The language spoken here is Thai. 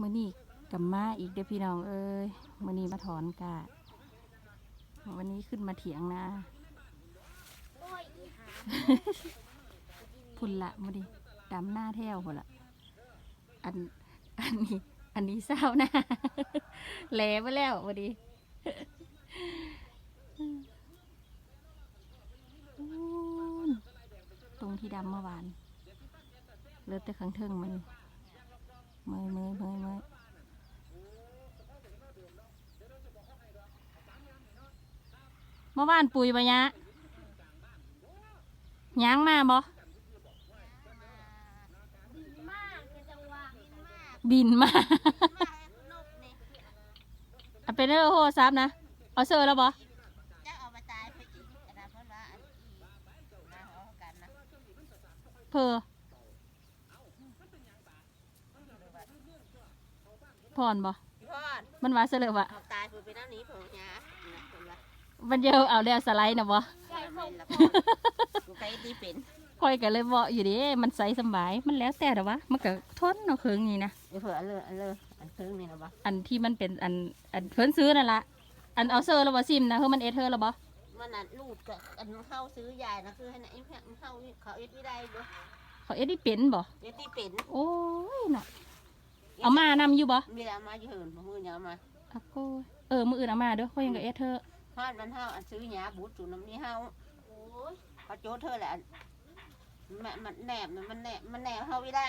มื้อนี้กับมาอีกเด้อพี่น้องเอ้ยมื้อนี้มาถอนกาวันนี้ขึ้นมาเถียงนาโอ้ยอีหาพุ่นละมื้อนี้ดำหน้าแถวพุ่นละอันอันนี้ อันนี้เศร้าน้าแหลไปแล้ววันนี้อู้ตรงที่ดำเมื่อวานเลือแต่ข้างเทิงมัน เมยเมยเมยเมยเมื่อวานปุ๋ยปะยะย้างมาบ่มากคือจังหวะบินมากบินมามากนกนี่เอาเป็นเรื่องโทรศัพท์นะ เอาเซอร์แล้วบ่จะเอามาตายไปอีกอันนั้นเพราะว่าอันอีนะเอากันนะ เพอพรบ่พี่พอดมันว่าเสลอวะเอาตายไปน้ำนี้เผื่อหยานะเผื่อว่ามันเดียวเอาแล้วสไลด์นะบ่ ใช่ส่งละกูไปตีเป็นคอยกันเลยบ่อยู่ดิมันใสสำบายมันแล้วแต่แต่วะมันก็ทนเนาะเคืองนี่นะเดี๋ยวเผื่ออันเลยอันเลยอันครึ่งนี่นะบ่อันที่มันเป็นอันอันเพิ่นซื้อนั่นละอันเอาเซอร์แล้วบ่ซิมนะเฮ้ยมันเอเธอร์แล้วบ่มันน่ะลูดกับอันเข้าซื้อยายนะคือให้ไหนเข้าเขาเอ็ดไม่ได้ด้วยเขาเอ็ดได้เป็นบ่เอ็ดตีเป็น โอ้ยน่ะ เอามานำอยู่บ่มีแล้วมาอยู่เหินมือเนามาอะโก้ยเออมืออื่นเอามาเด้อเขายังกับเอเธอร์ฮอดมันเฮาอันซื้อยาบูดจุน้ำนี้เฮาโอ้ยพอโจเธอแหละมันมันแหนบมันแหนบมันแหนบเฮาไม่ได้